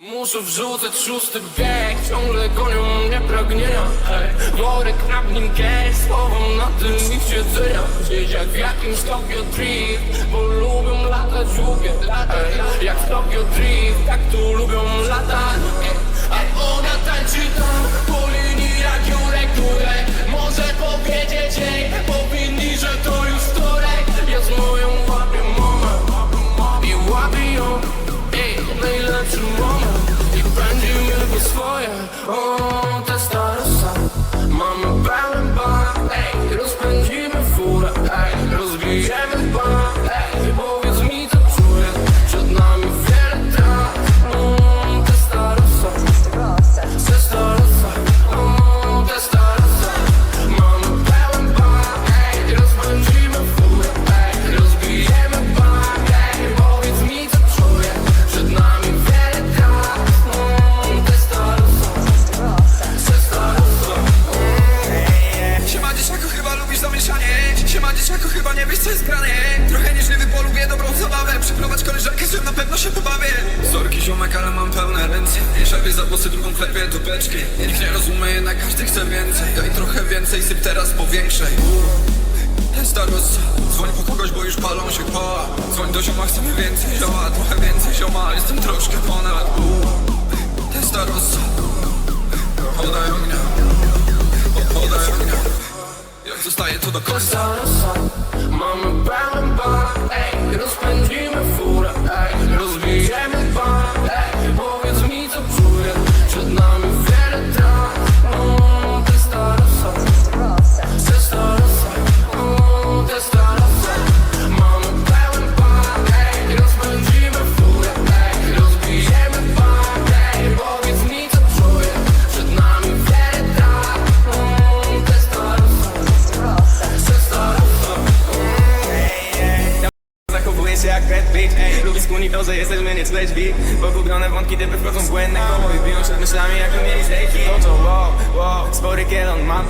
Muszę wrzucać szósty bieg, ciągle gonią mnie pragnienia. Hej, worek na blinkę, słowom na tym ich siedzenia Gdzieś jak w jakimś Tokyo Drift, bo lubią latać, lubię latać Jak w Tokyo Drift, tak tu lubią latać. A ona tańczy Przyprowadź koleżankę, nią na pewno się pobawię. Sorki ziomek, ale mam pełne ręce. Szefie za włosy, drugą klepie tubeczki Nikt nie rozumie, jednak każdy chce więcej. Daj trochę więcej, syp teraz po większej. Starosta, dzwoń po kogoś, bo już palą się koła. Dzwoń do zioma, chcemy więcej zioła Trochę więcej zioma, jestem troszkę ponad. Ten starosta Podaj ognia. Podaj ognia. Jak zostaje to do końca. Mamy don't spend mein Dream erfuhr. Skłoni to, że jesteśmy nie ćleźbi Pogubione wątki typy wchodzą w błędne I biją przed myślami jakby mieli stejki To to wow, wow, spory kielon mam.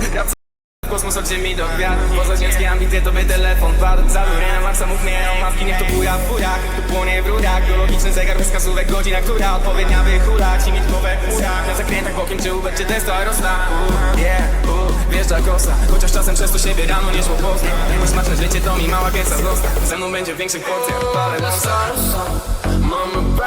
W kosmos od ziemi do gwiazd. Pozaziemskie ambicje to by telefon padł. Zaluję na maksa mów nie o mapki Niech to buja w bujach, tu płonie w rudach Biologiczny zegar bez wskazówek Godzina, która odpowiednia wychula Ci mieć głowę w murach. Na zakrętach bokiem czy ubek czy testo aerosta uh, Yeah, uh, wjeżdża kosa Chociaż czasem przez to siebie rano nie szło poznać Smaczne życie to mi mała gęsta zostaw Ze mną będzie w większych porcjach Ale Te starosa Mamy